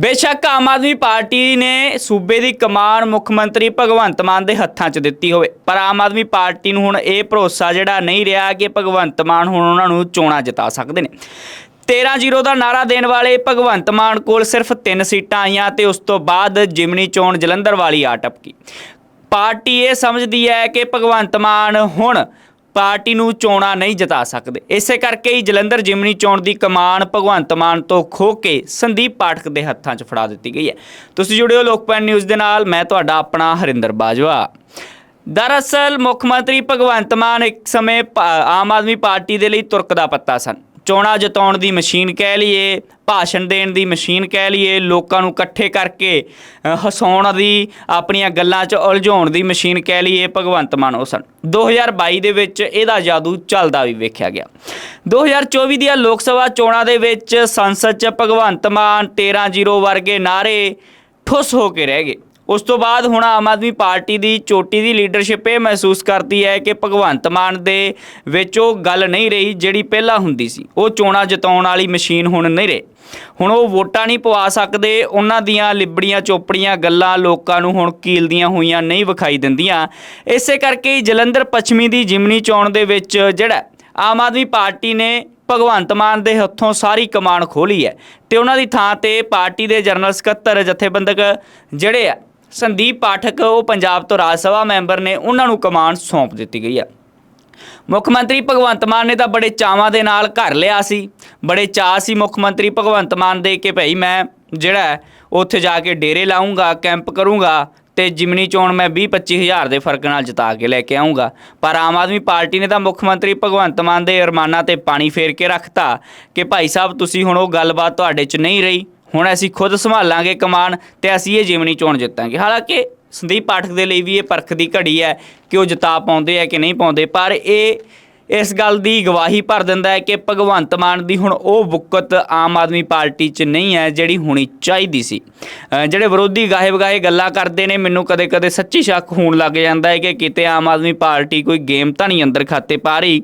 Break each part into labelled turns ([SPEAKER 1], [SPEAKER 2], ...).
[SPEAKER 1] ਬੇਸ਼ੱਕ ਆਮ ਆਦਮੀ ਪਾਰਟੀ ਨੇ ਸੂਬੇ ਦੀ ਕਮਾਨ ਮੁੱਖ ਮੰਤਰੀ ਭਗਵੰਤ ਮਾਨ ਦੇ ਹੱਥਾਂ 'ਚ ਦਿੱਤੀ ਹੋਵੇ। ਪਰ ਆਮ ਆਦਮੀ ਪਾਰਟੀ ਨੂੰ ਹੁਣ ਇਹ ਭਰੋਸਾ ਜਿਹੜਾ ਨਹੀਂ ਰਿਹਾ ਕਿ ਭਗਵੰਤ ਮਾਨ ਹੁਣ ਉਹਨਾਂ ਨੂੰ ਚੋਣਾਂ ਜਿਤਾ ਸਕਦੇ ਨੇ। 13-0 ਦਾ ਨਾਰਾ ਦੇਣ ਵਾਲੇ ਭਗਵੰਤ ਮਾਨ ਕੋਲ ਸਿਰਫ 3 ਸੀਟਾਂ ਆਈਆਂ ਤੇ ਉਸ ਤੋਂ ਬਾਅਦ ਜਿਮਨੀ ਚੋਣ ਜਲੰਧਰ ਵਾਲੀ ਆ ਟਪਕੀ ਪਾਰਟੀ ਇਹ ਸਮਝਦੀ ਹੈ ਕਿ ਭਗਵੰਤ ਮਾਨ ਹੁਣ ਪਾਰਟੀ ਨੂੰ ਚੋਣਾਂ ਨਹੀਂ ਜਿਤਾ ਸਕਦੇ। ਇਸੇ ਕਰਕੇ ਹੀ ਜਲੰਧਰ ਜਿਮਨੀ ਚੋਣ ਦੀ ਕਮਾਨ ਭਗਵੰਤ ਮਾਨ ਤੋਂ ਖੋ ਕੇ ਸੰਦੀਪ ਪਾਠਕ ਦੇ ਹੱਥਾਂ 'ਚ ਫੜਾ ਦਿੱਤੀ ਗਈ ਹੈ। ਤੁਸੀਂ ਜੁੜਿਓ ਲੋਕਪਾਲ ਨਿਊਜ਼ ਦੇ ਨਾਲ, ਮੈਂ ਤੁਹਾਡਾ ਆਪਣਾ ਹਰਿੰਦਰ ਬਾਜਵਾ। ਦਰਅਸਲ ਮੁੱਖ ਮੰਤਰੀ ਭਗਵੰਤ ਮਾਨ ਇੱਕ ਸਮੇਂ ਭਾ- ਆਮ ਆਦਮੀ ਪਾਰਟੀ ਦੇ ਲਈ ਤੁਰਕ ਦਾ ਪੱਤਾ ਸਨ। ਚੋਣਾਂ ਜਿਤਾਉਣ ਦੀ ਮਸ਼ੀਨ ਕਹਿ ਲਈਏ, ਭਾਸ਼ਣ ਦੇਣ ਦੀ ਮਸ਼ੀਨ ਕਹਿ ਲਈਏ, ਲੋਕਾਂ ਨੂੰ ਇਕੱਠੇ ਕਰਕੇ ਹਸਾਉਣ ਦੀ, ਆਪਣੀਆਂ ਗੱਲਾਂ 'ਚ ਉਲਝਾਉਣ ਦੀ ਮਸ਼ੀਨ ਕਹਿ ਲਈਏ ਭਗਵੰਤ ਮਾਨ ਉਹ ਸਨ। 2022 ਦੇ ਵਿੱਚ ਇਹਦਾ ਜਾਦੂ ਚੱਲਦਾ ਵੀ ਵੇਖਿਆ ਗਿਆ। 2024 ਦੀਆਂ ਲੋਕ ਸਭਾ ਚੋਣਾਂ ਦੇ ਵਿੱਚ ਸੰਸਦ 'ਚ ਭਗਵੰਤ ਮਾਨ 13-0 ਵਰਗੇ ਨਾਰੇ ਠੁੱਸ ਹੋ ਕੇ ਰਹਿ ਗਏ। ਉਸ ਤੋਂ ਬਾਅਦ ਹੁਣ ਆਮ ਆਦਮੀ ਪਾਰਟੀ ਦੀ ਚੋਟੀ ਦੀ ਲੀਡਰਸ਼ਿਪ ਇਹ ਮਹਿਸੂਸ ਕਰਦੀ ਹੈ ਕਿ ਭਗਵੰਤ ਮਾਨ ਦੇ ਵਿੱਚ ਉਹ ਗੱਲ ਨਹੀਂ ਰਹੀ ਜਿਹੜੀ ਪਹਿਲਾਂ ਹੁੰਦੀ ਸੀ। ਉਹ ਚੋਣਾਂ ਜਿਤਾਉਣ ਵਾਲੀ ਮਸ਼ੀਨ ਹੁਣ ਨਹੀਂ ਰਹੇ। ਹੁਣ ਉਹ ਵੋਟਾਂ ਨਹੀਂ ਪਵਾ ਸਕਦੇ, ਉਹਨਾਂ ਦੀਆਂ ਲਿਬੜੀਆਂ ਚੋਪੜੀਆਂ ਗੱਲਾਂ ਲੋਕਾਂ ਨੂੰ ਹੁਣ ਕੀਲਦੀਆਂ ਹੋਈਆਂ ਨਹੀਂ ਵਿਖਾਈ ਦਿੰਦੀਆਂ। ਇਸੇ ਕਰਕੇ ਜਲੰਧਰ ਪੱਛਮੀ ਦੀ ਜਿਮਨੀ ਚੋਣ ਦੇ ਵਿੱਚ ਜਿਹੜਾ ਆਮ ਆਦਮੀ ਪਾਰਟੀ ਨੇ ਭਗਵੰਤ ਮਾਨ ਦੇ ਹੱਥੋਂ ਸਾਰੀ ਕਮਾਨ ਖੋਲੀ ਹੈ। ਤੇ ਉਹਨਾਂ ਦੀ ਥਾਂ ਤੇ ਪਾਰਟੀ ਦੇ ਜਨਰਲ ਸਕੱਤਰ, ਜਥੇਬੰਦਕ ਜਿਹੜੇ ਆ ਸੰਦੀਪ ਪਾਠਕ, ਉਹ ਪੰਜਾਬ ਤੋਂ ਰਾਜ ਸਭਾ ਮੈਂਬਰ ਨੇ ਉਹਨਾਂ ਨੂੰ ਕਮਾਨ ਸੌਂਪ ਦਿੱਤੀ ਗਈ ਹੈ। ਮੁੱਖ ਮੰਤਰੀ ਭਗਵੰਤ ਮਾਨ ਨੇ ਤਾਂ ਬੜੇ ਚਾਵਾਂ ਦੇ ਨਾਲ ਘਰ ਲਿਆ ਸੀ। ਬੜੇ ਚਾਅ ਸੀ ਮੁੱਖ ਮੰਤਰੀ ਭਗਵੰਤ ਮਾਨ ਦੇ ਕਿ ਭਈ ਮੈਂ ਜਿਹੜਾ ਉੱਥੇ ਜਾ ਕੇ ਡੇਰੇ ਲਾਉਂਗਾ ਕੈਂਪ ਕਰੂੰਗਾ ਤੇ ਜਿਮਨੀ ਚੋਣ ਮੈਂ 20 ਹਜ਼ਾਰ ਦੇ ਫ਼ਰਕ ਨਾਲ ਜਿਤਾ ਕੇ ਲੈ ਕੇ ਆਉਂਗਾ ਪਰ ਆਮ ਆਦਮੀ ਪਾਰਟੀ ਨੇ ਤਾਂ ਮੁੱਖ ਮੰਤਰੀ ਭਗਵੰਤ ਮਾਨ ਦੇ ਅਰਮਾਨਾਂ ਤੇ ਪਾਣੀ ਫੇਰ ਕੇ ਰੱਖਤਾ ਕਿ ਭਾਈ ਸਾਹਿਬ, ਤੁਸੀਂ ਹੁਣ ਉਹ ਗੱਲਬਾਤ ਤੁਹਾਡੇ 'ਚ ਨਹੀਂ ਰਹੀ। ਹੁਣ ਅਸੀਂ ਖੁਦ ਸੰਭਾਲਾਂਗੇ ਕਮਾਨ ਤੇ ਅਸੀਂ ਇਹ ਜਿਮਨੀ ਚੋਣ ਜਿੱਤਾਂਗੇ। ਹਾਲਾਂਕਿ ਸੰਦੀਪ ਪਾਠਕ ਦੇ ਲਈ ਵੀ ਇਹ ਪਰਖ ਦੀ ਘੜੀ ਹੈ ਕਿ ਉਹ ਜਿਤਾ ਪਾਉਂਦੇ ਆ ਕਿ ਨਹੀਂ ਪਾਉਂਦੇ, ਪਰ ਇਹ ਇਸ ਗੱਲ ਦੀ ਗਵਾਹੀ ਭਰ ਦਿੰਦਾ ਹੈ ਕਿ ਭਗਵੰਤ ਮਾਨ ਦੀ ਹੁਣ ਉਹ ਬੁੱਕਤ ਆਮ ਆਦਮੀ ਪਾਰਟੀ 'ਚ ਨਹੀਂ ਹੈ ਜਿਹੜੀ ਹੋਣੀ ਚਾਹੀਦੀ ਸੀ। ਜਿਹੜੇ ਵਿਰੋਧੀ ਗਾਹੇ ਵਗਾਹੇ ਗੱਲਾਂ ਕਰਦੇ ਨੇ, ਮੈਨੂੰ ਕਦੇ-ਕਦੇ ਸੱਚੀ ਸ਼ੱਕ ਹੋਣ ਲੱਗ ਜਾਂਦਾ ਹੈ ਕਿ ਕਿਤੇ ਆਮ ਆਦਮੀ ਪਾਰਟੀ ਕੋਈ ਗੇਮ ਤਾਂ ਨਹੀਂ ਅੰਦਰ ਖਾਤੇ ਪਾ ਰਹੀ।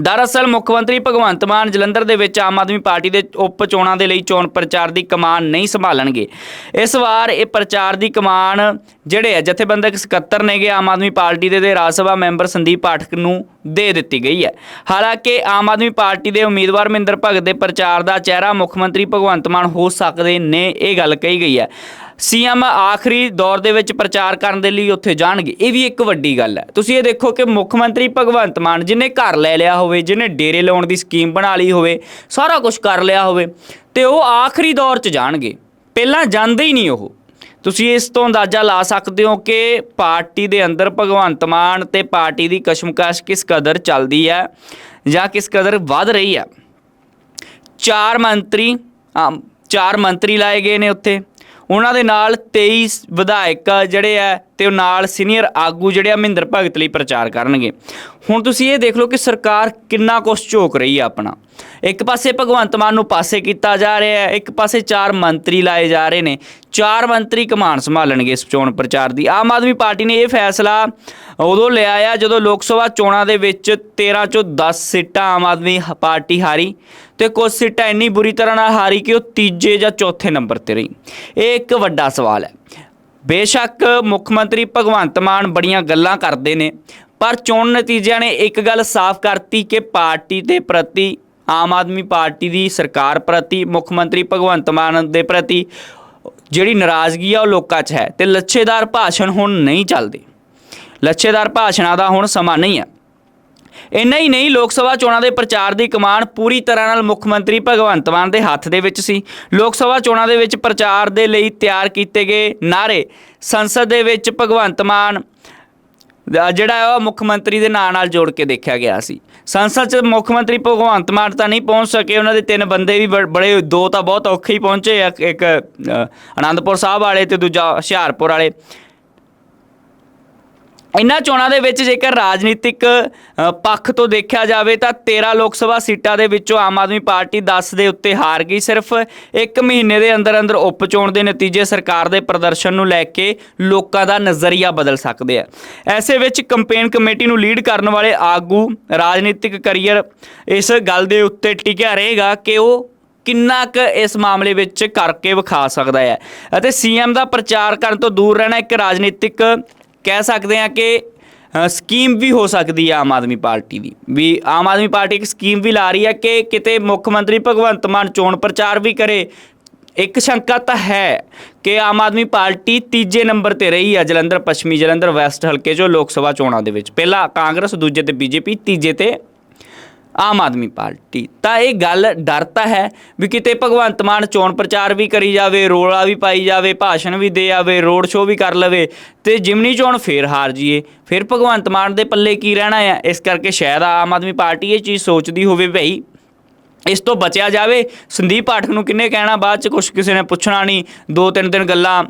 [SPEAKER 1] ਦਰਅਸਲ ਮੁੱਖ ਮੰਤਰੀ ਭਗਵੰਤ ਮਾਨ ਜਲੰਧਰ ਦੇ ਵਿੱਚ ਆਮ ਆਦਮੀ ਪਾਰਟੀ ਦੇ ਉਪ ਚੋਣਾਂ ਦੇ ਲਈ ਚੋਣ ਪ੍ਰਚਾਰ ਦੀ ਕਮਾਨ ਨਹੀਂ ਸੰਭਾਲਣਗੇ। ਇਸ ਵਾਰ ਇਹ ਪ੍ਰਚਾਰ ਦੀ ਕਮਾਨ ਜਿਹੜੇ ਆ, ਜਥੇਬੰਦਕ ਸਕੱਤਰ ਨੇਗੇ, ਆਮ ਆਦਮੀ ਪਾਰਟੀ ਦੇ ਦੇ ਰਾਜ ਸਭਾ ਮੈਂਬਰ ਸੰਦੀਪ ਪਾਠਕ ਨੂੰ ਦੇ ਦਿੱਤੀ ਗਈ ਹੈ। ਹਾਲਾਂਕਿ ਆਮ ਆਦਮੀ ਪਾਰਟੀ ਦੇ ਉਮੀਦਵਾਰ ਮਹਿੰਦਰ ਭਗਤ ਦੇ ਪ੍ਰਚਾਰ ਦਾ ਚਿਹਰਾ ਮੁੱਖ ਮੰਤਰੀ ਭਗਵੰਤ ਮਾਨ ਹੋ ਸਕਦੇ ਨੇ, ਇਹ ਗੱਲ ਕਹੀ ਗਈ ਹੈ। ਸੀਐਮ ਆਖਰੀ ਦੌਰ ਦੇ ਵਿੱਚ ਪ੍ਰਚਾਰ ਕਰਨ ਦੇ ਲਈ ਉੱਥੇ ਜਾਣਗੇ। ਇਹ ਵੀ ਇੱਕ ਵੱਡੀ ਗੱਲ ਹੈ। ਤੁਸੀਂ ਇਹ ਦੇਖੋ ਕਿ ਮੁੱਖ ਮੰਤਰੀ ਭਗਵੰਤ ਮਾਨ, ਜਿਹਨੇ ਘਰ ਲੈ ਲਿਆ ਹੋਵੇ, ਜਿਹਨੇ ਡੇਰੇ ਲਾਉਣ ਦੀ ਸਕੀਮ ਬਣਾ ਲਈ ਹੋਵੇ, ਸਾਰਾ ਕੁਝ ਕਰ ਲਿਆ ਹੋਵੇ, ਤੇ ਉਹ ਆਖਰੀ ਦੌਰ 'ਚ ਜਾਣਗੇ। ਪਹਿਲਾਂ ਜਾਂਦੇ ਹੀ ਨਹੀਂ ਉਹ। ਤੁਸੀਂ ਇਸ ਤੋਂ ਅੰਦਾਜ਼ਾ ਲਾ ਸਕਦੇ ਹੋ ਕਿ ਪਾਰਟੀ ਦੇ ਅੰਦਰ ਭਗਵੰਤ ਮਾਨ ਤੇ ਪਾਰਟੀ ਦੀ ਕਸ਼ਮਕਸ਼ ਕਿਸ ਕਦਰ ਚੱਲਦੀ ਹੈ ਜਾਂ ਕਿਸ ਕਦਰ ਵੱਧ ਰਹੀ ਹੈ। ਚਾਰ ਮੰਤਰੀ ਚਾਰ ਮੰਤਰੀ ਲਾਏ ਗਏ ਨੇ ਉੱਥੇ। ਉਹਨਾਂ ਦੇ ਨਾਲ 23 ਵਿਧਾਇਕ ਜਿਹੜੇ ਆ ਤੇ ਉਹ ਨਾਲ ਸੀਨੀਅਰ ਆਗੂ ਜਿਹੜੇ ਆ ਮਹਿੰਦਰ ਭਗਤ ਲਈ ਪ੍ਰਚਾਰ ਕਰਨਗੇ। ਹੁਣ ਤੁਸੀਂ ਇਹ ਦੇਖ ਲਓ ਕਿ ਸਰਕਾਰ ਕਿੰਨਾ ਕੁਛ ਝੋਕ ਰਹੀ ਆ ਆਪਣਾ। ਇੱਕ ਪਾਸੇ ਭਗਵੰਤ ਮਾਨ ਨੂੰ ਪਾਸੇ ਕੀਤਾ ਜਾ ਰਿਹਾ ਹੈ, ਇੱਕ ਪਾਸੇ ਚਾਰ ਮੰਤਰੀ ਲਾਏ ਜਾ ਰਹੇ ਨੇ। ਚਾਰ ਮੰਤਰੀ ਕਮਾਨ ਸੰਭਾਲਣਗੇ ਇਸ ਚੋਣ ਪ੍ਰਚਾਰ ਦੀ। ਆਮ ਆਦਮੀ ਪਾਰਟੀ ਨੇ ਇਹ ਫੈਸਲਾ ਉਦੋਂ ਲਿਆ ਆ ਜਦੋਂ ਲੋਕ ਸਭਾ ਚੋਣਾਂ ਦੇ ਵਿੱਚ 13 ਚੋਂ 10 ਸੀਟਾਂ ਆਮ ਆਦਮੀ ਪਾਰਟੀ ਹਾਰੀ ਤੇ ਕੁਝ ਸੀਟਾਂ ਇੰਨੀ ਬੁਰੀ ਤਰ੍ਹਾਂ ਨਾਲ ਹਾਰੀ ਕਿ ਉਹ ਤੀਜੇ ਜਾਂ ਚੌਥੇ ਨੰਬਰ ਤੇ ਰਹੀ। ਇਹ ਇੱਕ ਵੱਡਾ ਸਵਾਲ ਹੈ। ਬੇਸ਼ੱਕ ਮੁੱਖ ਮੰਤਰੀ ਭਗਵੰਤ ਮਾਨ ਬੜੀਆਂ ਗੱਲਾਂ ਕਰਦੇ ਨੇ, ਪਰ ਚੋਣ ਨਤੀਜਿਆਂ ਨੇ ਇੱਕ ਗੱਲ ਸਾਫ਼ ਕਰਤੀ ਕਿ ਪਾਰਟੀ ਦੇ ਪ੍ਰਤੀ ਆਮ ਆਦਮੀ ਪਾਰਟੀ ਦੀ ਸਰਕਾਰ ਪ੍ਰਤੀ, ਮੁੱਖ ਮੰਤਰੀ ਭਗਵੰਤ ਮਾਨ ਦੇ ਪ੍ਰਤੀ ਜਿਹੜੀ ਨਾਰਾਜ਼ਗੀ ਆ ਉਹ ਲੋਕਾਂ 'ਚ ਹੈ ਤੇ ਲੱਛੇਦਾਰ ਭਾਸ਼ਣ ਹੁਣ ਨਹੀਂ ਚੱਲਦੇ। ਲੱਛੇਦਾਰ ਭਾਸ਼ਣਾਂ ਦਾ ਹੁਣ ਸਮਾਂ ਨਹੀਂ ਹੈ। ਇੰਨਾ ਹੀ ਨਹੀਂ, ਲੋਕ ਸਭਾ ਚੋਣਾਂ ਦੇ ਪ੍ਰਚਾਰ ਦੀ ਕਮਾਨ ਪੂਰੀ ਤਰ੍ਹਾਂ ਨਾਲ ਮੁੱਖ ਮੰਤਰੀ ਭਗਵੰਤ ਮਾਨ ਦੇ ਹੱਥ ਦੇ ਵਿੱਚ ਸੀ। ਲੋਕ ਸਭਾ ਚੋਣਾਂ ਦੇ ਵਿੱਚ ਪ੍ਰਚਾਰ ਦੇ ਲਈ ਤਿਆਰ ਕੀਤੇ ਗਏ ਨਾਰੇ ਸੰਸਦ ਦੇ ਵਿੱਚ ਭਗਵੰਤ ਮਾਨ ਜਿਹੜਾ ਉਹ ਮੁੱਖ ਮੰਤਰੀ ਦੇ ਨਾਂ ਨਾਲ ਜੋੜ ਕੇ ਦੇਖਿਆ ਗਿਆ ਸੀ। ਸੰਸਦ 'ਚ ਮੁੱਖ ਮੰਤਰੀ ਭਗਵੰਤ ਮਾਨ ਤਾਂ ਨਹੀਂ ਪਹੁੰਚ ਸਕੇ ਉਹਨਾਂ ਦੇ ਤਿੰਨ ਬੰਦੇ ਵੀ ਬ- ਬੜੇ ਦੋ ਤਾਂ ਬਹੁਤ ਔਖੇ ਹੀ ਪਹੁੰਚੇ ਇੱਕ ਅ, ਆਨੰਦਪੁਰ ਸਾਹਿਬ ਵਾਲੇ ਤੇ ਦੂਜਾ ਹੁਸ਼ਿਆਰਪੁਰ ਵਾਲੇ। ਇਨ੍ਹਾਂ ਚੋਣਾਂ ਦੇ ਵਿੱਚ ਜੇਕਰ ਰਾਜਨੀਤਿਕ ਪੱਖ ਤੋਂ ਦੇਖਿਆ ਜਾਵੇ ਤਾਂ 13 ਲੋਕ ਸਭਾ ਸੀਟਾਂ ਦੇ ਵਿੱਚੋਂ ਆਮ ਆਦਮੀ ਪਾਰਟੀ 10 ਦੇ ਉੱਤੇ ਹਾਰ ਗਈ। ਸਿਰਫ 1 ਮਹੀਨੇ ਦੇ ਅੰਦਰ ਅੰਦਰ ਉਪ ਚੋਣ ਦੇ ਨਤੀਜੇ ਸਰਕਾਰ ਦੇ ਪ੍ਰਦਰਸ਼ਨ ਨੂੰ ਲੈ ਕੇ ਲੋਕਾਂ ਦਾ ਨਜ਼ਰੀਆ ਬਦਲ ਸਕਦੇ ਆ। ਐਸੇ ਵਿੱਚ ਕੰਪੇਨ ਕਮੇਟੀ ਨੂੰ ਲੀਡ ਕਰਨ ਵਾਲੇ ਆਗੂ, ਰਾਜਨੀਤਿਕ ਕਰੀਅਰ ਇਸ ਗੱਲ ਦੇ ਉੱਤੇ ਟਿਕਿਆ ਰਹੇਗਾ ਕਿ ਉਹ ਕਿੰਨਾ ਕੁ ਇਸ ਮਾਮਲੇ ਵਿੱਚ ਕਰਕੇ ਵਿਖਾ ਸਕਦਾ ਹੈ। ਅਤੇ ਸੀਐਮ ਦਾ ਪ੍ਰਚਾਰ ਕਰਨ ਤੋਂ ਦੂਰ ਰਹਿਣਾ ਇੱਕ ਰਾਜਨੀਤਿਕ ਕਹਿ ਸਕਦੇ ਹਾਂ ਕਿ ਸਕੀਮ ਵੀ ਹੋ ਸਕਦੀ ਹੈ ਆਮ ਆਦਮੀ ਪਾਰਟੀ ਦੀ। ਵੀ ਆਮ ਆਦਮੀ ਪਾਰਟੀ ਇੱਕ ਸਕੀਮ ਵੀ ਲਾ ਰਹੀ ਹੈ ਕਿ ਕਿਤੇ ਮੁੱਖ ਮੰਤਰੀ ਭਗਵੰਤ ਮਾਨ ਚੋਣ ਪ੍ਰਚਾਰ ਵੀ ਕਰੇ। ਇੱਕ ਸ਼ੰਕਾ ਤਾਂ ਹੈ ਕਿ ਆਮ ਆਦਮੀ ਪਾਰਟੀ ਤੀਜੇ ਨੰਬਰ ਤੇ ਰਹੀ ਹੈ ਜਲੰਧਰ, ਪੱਛਮੀ ਜਲੰਧਰ, ਵੈਸਟ ਹਲਕੇ 'ਚੋਂ ਲੋਕ ਸਭਾ ਚੋਣਾਂ ਦੇ ਵਿੱਚ। ਪਹਿਲਾ ਕਾਂਗਰਸ, ਦੂਜੇ ਤੇ ਬੀਜੇਪੀ, ਤੀਜੇ ਤੇ ਆਮ ਆਦਮੀ ਪਾਰਟੀ। ਤਾਂ ਇਹ ਗੱਲ ਡਰ ਤਾਂ ਹੈ ਵੀ ਕਿਤੇ ਭਗਵੰਤ ਮਾਨ ਚੋਣ ਪ੍ਰਚਾਰ ਵੀ ਕਰੀ ਜਾਵੇ, ਰੋਲਾ ਵੀ ਪਾਈ ਜਾਵੇ, ਭਾਸ਼ਣ ਵੀ ਦੇ ਆਵੇ, ਰੋਡ ਸ਼ੋਅ ਵੀ ਕਰ ਲਵੇ, ਤੇ ਜਿਮਨੀ ਚੋਣ ਫੇਰ ਹਾਰ ਜੀਏ ਫਿਰ ਭਗਵੰਤ ਮਾਨ ਦੇ ਪੱਲੇ ਕੀ ਰਹਿਣਾ ਆ? ਇਸ ਕਰਕੇ ਸ਼ਾਇਦ ਆਮ ਆਦਮੀ ਪਾਰਟੀ ਇਹ ਚੀਜ਼ ਸੋਚਦੀ ਹੋਵੇ ਭਈ, ਇਸ ਤੋਂ ਬਚਿਆ ਜਾਵੇ। ਸੰਦੀਪ ਪਾਠਕ ਨੂੰ ਕਿੰਨੇ ਕਹਿਣਾ ਬਾਅਦ ਚ? ਕੁਝ ਕਿਸੇ ਨੇ ਪੁੱਛਣਾ ਨਹੀਂ। ਦੋ ਤਿੰਨ ਦਿਨ ਗੱਲਾਂ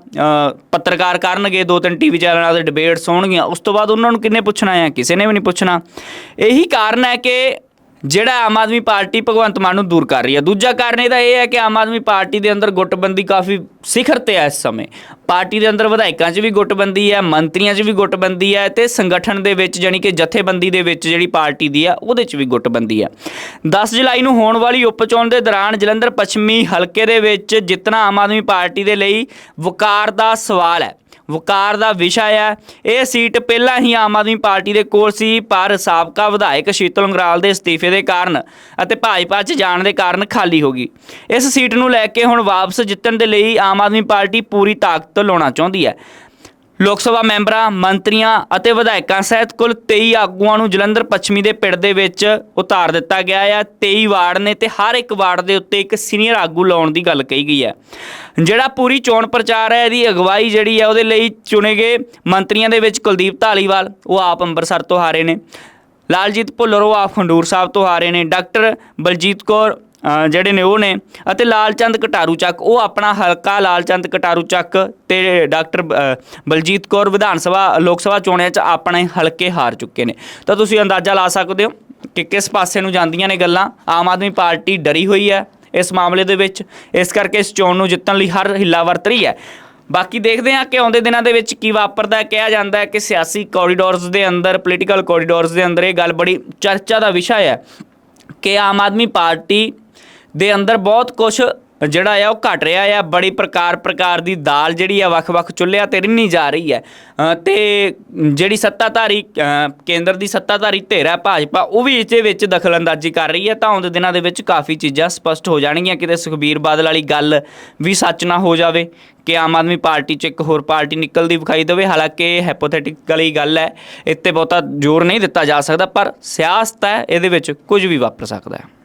[SPEAKER 1] ਪੱਤਰਕਾਰ ਕਰਨਗੇ, ਦੋ ਤਿੰਨ ਟੀਵੀ ਚੈਨਲਾਂ ਤੇ ਡਿਬੇਟਸ ਹੋਣਗੀਆਂ। ਉਸ ਤੋਂ ਬਾਅਦ ਉਹਨਾਂ ਨੂੰ ਕਿੰਨੇ ਪੁੱਛਣਾ ਆ? ਕਿਸੇ ਨੇ ਵੀ ਨਹੀਂ ਪੁੱਛਣਾ। ਇਹੀ ਕਾਰਨ ਹੈ ਕਿ ਜਿਹੜਾ ਆਮ ਆਦਮੀ ਪਾਰਟੀ ਭਗਵੰਤ ਮਾਨ ਨੂੰ ਦੂਰ ਕਰ ਰਹੀ ਹੈ ਦੂਜਾ ਕਾਰਨ ਇਹਦਾ ਇਹ ਹੈ ਕਿ ਆਮ ਆਦਮੀ ਪਾਰਟੀ ਦੇ ਅੰਦਰ ਗੁੱਟਬੰਦੀ ਕਾਫੀ ਸਿਖਰ ਤੇ ਹੈ ਇਸ ਸਮੇਂ। ਪਾਰਟੀ ਦੇ ਅੰਦਰ ਵਿਧਾਇਕਾਂ 'ਚ ਵੀ ਗੁੱਟਬੰਦੀ ਹੈ, ਮੰਤਰੀਆਂ 'ਚ ਵੀ ਗੁੱਟਬੰਦੀ ਹੈ ਤੇ ਸੰਗਠਨ ਦੇ ਵਿੱਚ ਜਾਣੀ ਕਿ ਜਥੇਬੰਦੀ ਦੇ ਵਿੱਚ ਜਿਹੜੀ ਪਾਰਟੀ ਦੀ ਆ, ਉਹਦੇ 'ਚ ਵੀ ਗੁੱਟਬੰਦੀ ਹੈ 10 ਜੁਲਾਈ ਨੂੰ ਹੋਣ ਵਾਲੀ ਉਪ ਚੋਣ ਦੇ ਦੌਰਾਨ ਜਲੰਧਰ ਪੱਛਮੀ ਹਲਕੇ ਦੇ ਵਿੱਚ ਜਿੱਤਣਾ ਆਮ ਆਦਮੀ ਪਾਰਟੀ ਦੇ ਲਈ ਵਕਾਰ ਦਾ ਸਵਾਲ ਹੈ। ਵਕਾਰ ਦਾ ਵਿਸ਼ਾ ਹੈ ਇਹ ਸੀਟ ਪਹਿਲਾਂ ਹੀ ਆਮ ਆਦਮੀ ਪਾਰਟੀ ਦੇ ਕੋਲ ਸੀ, ਪਰ ਸਾਬਕਾ ਵਿਧਾਇਕ ਸ਼ੀਤਲ ਅੰਗਰਾਲ ਦੇ ਅਸਤੀਫੇ ਦੇ ਕਾਰਨ ਅਤੇ ਭਾਜਪਾ 'ਚ ਜਾਣ ਦੇ ਕਾਰਨ ਖਾਲੀ ਹੋ ਗਈ। ਇਸ ਸੀਟ ਨੂੰ ਲੈ ਕੇ ਹੁਣ ਵਾਪਸ ਜਿੱਤਣ ਦੇ ਲਈ ਆਮ ਆਦਮੀ ਪਾਰਟੀ ਪੂਰੀ ਤਾਕਤ ਲਾਉਣਾ ਚਾਹੁੰਦੀ ਹੈ। ਲੋਕ ਸਭਾ ਮੈਂਬਰਾਂ, ਮੰਤਰੀਆਂ ਅਤੇ ਵਿਧਾਇਕਾਂ ਸਹਿਤ ਕੁੱਲ 23 ਆਗੂਆਂ ਨੂੰ ਜਲੰਧਰ ਪੱਛਮੀ ਦੇ ਪਿੰਡ ਦੇ ਵਿੱਚ ਉਤਾਰ ਦਿੱਤਾ ਗਿਆ ਹੈ 23 ਵਾਰਡ ਨੇ ਤੇ ਹਰ ਇੱਕ ਵਾਰਡ ਦੇ ਉੱਤੇ ਇੱਕ ਸੀਨੀਅਰ ਆਗੂ ਲਾਉਣ ਦੀ ਗੱਲ ਕਹੀ ਗਈ ਹੈ। ਜਿਹੜਾ ਪੂਰੀ ਚੋਣ ਪ੍ਰਚਾਰ ਹੈ, ਇਹਦੀ ਅਗਵਾਈ ਜਿਹੜੀ ਹੈ, ਉਹਦੇ ਲਈ ਚੁਣੇ ਗਏ ਮੰਤਰੀਆਂ ਦੇ ਵਿੱਚ ਕੁਲਦੀਪ ਧਾਲੀਵਾਲ, ਉਹ ਆਪ ਅੰਮ੍ਰਿਤਸਰ ਤੋਂ ਹਾਰੇ ਨੇ। ਲਾਲਜੀਤ ਭੁੱਲਰ, ਉਹ ਆਪ ਖੰਡੂਰ ਸਾਹਿਬ ਤੋਂ ਹਾਰੇ ਨੇ। ਡਾਕਟਰ ਬਲਜੀਤ ਕੌਰ ਜਿਹੜੇ ਨੇ ਉਹ ਨੇ ਅਤੇ ਲਾਲਚੰਦ ਕਟਾਰੂ ਚੱਕ ਉਹ ਆਪਣਾ ਹਲਕਾ ਲਾਲਚੰਦ ਕਟਾਰੂ ਚੱਕ ਤੇ ਡਾਕਟਰ ਅ, ਬਲਜੀਤ ਕੌਰ ਵਿਧਾਨ ਸਭਾ ਲੋਕ ਸਭਾ ਚੋਣਾਂ 'ਚ ਆਪਣੇ ਹਲਕੇ ਹਾਰ ਚੁੱਕੇ ਨੇ। ਤਾਂ ਤੁਸੀਂ ਅੰਦਾਜ਼ਾ ਲਾ ਸਕਦੇ ਹੋ ਕਿ ਕਿਸ ਪਾਸੇ ਨੂੰ ਜਾਂਦੀਆਂ ਨੇ ਗੱਲਾਂ? ਆਮ ਆਦਮੀ ਪਾਰਟੀ ਡਰੀ ਹੋਈ ਹੈ ਇਸ ਮਾਮਲੇ ਦੇ ਵਿੱਚ। ਇਸ ਕਰਕੇ ਇਸ ਚੋਣ ਨੂੰ ਜਿੱਤਣ ਲਈ ਹਰ ਹਿੱਲਾ ਵਰਤ ਰਹੀ ਹੈ। ਬਾਕੀ ਦੇਖਦੇ ਹਾਂ ਕਿ ਆਉਂਦੇ ਦਿਨਾਂ ਦੇ ਵਿੱਚ ਕੀ ਵਾਪਰਦਾ ਹੈ। ਕਿਹਾ ਜਾਂਦਾ ਹੈ ਕਿ ਸਿਆਸੀ ਕੋਰੀਡੋਰਸ ਦੇ ਅੰਦਰ ਪੋਲੀਟੀਕਲ ਕੋਰੀਡੋਰਸ ਦੇ ਅੰਦਰ ਇਹ ਗੱਲ ਬੜੀ ਚਰਚਾ ਦਾ ਵਿਸ਼ਾ ਹੈ ਕਿ ਆਮ ਆਦਮੀ ਪਾਰਟੀ ਦੇ ਅੰਦਰ ਬਹੁਤ ਕੁਝ ਜਿਹੜਾ ਆ ਉਹ ਘਟ ਰਿਹਾ ਆ। ਬੜੀ ਪ੍ਰਕਾਰ ਪ੍ਰਕਾਰ ਦੀ ਦਾਲ ਜਿਹੜੀ ਆ ਵੱਖ-ਵੱਖ ਚੁੱਲ੍ਹਿਆਂ ਤੇ ਰਿੰਨੀ ਜਾ ਰਹੀ ਹੈ। ਅ, ਤੇ ਜਿਹੜੀ ਸੱਤਾਧਾਰੀ ਕੇਂਦਰ ਦੀ ਸੱਤਾਧਾਰੀ ਧਿਰ ਹੈ ਭਾਜਪਾ ਉਹ ਵੀ ਇਸ ਦੇ ਵਿੱਚ ਦਖਲਅੰਦਾਜ਼ੀ ਕਰ ਰਹੀ ਹੈ। ਤਾਂ ਆਉਂਦੇ ਦਿਨਾਂ ਦੇ ਵਿੱਚ ਕਾਫੀ ਚੀਜ਼ਾਂ ਸਪਸ਼ਟ ਹੋ ਜਾਣਗੀਆਂ। ਕਿਤੇ ਸੁਖਬੀਰ ਬਾਦਲ ਵਾਲੀ ਗੱਲ ਵੀ ਸੱਚ ਨਾ ਹੋ ਜਾਵੇ ਕਿ ਆਮ ਆਦਮੀ ਪਾਰਟੀ ਚ ਇੱਕ ਹੋਰ ਪਾਰਟੀ ਨਿਕਲਦੀ ਵਿਖਾਈ ਦੇਵੇ। ਹਾਲਾਂਕਿ ਇਹ ਹਾਈਪੋਥੈਟਿਕਲੀ ਗੱਲ ਹੈ ਇੱਥੇ ਬਹੁਤਾ ਜ਼ੋਰ ਨਹੀਂ ਦਿੱਤਾ ਜਾ ਸਕਦਾ ਪਰ ਸਿਆਸਤ ਹੈ ਇਹਦੇ ਵਿੱਚ ਕੁਝ ਵੀ ਵਾਪਰ ਸਕਦਾ ਹੈ।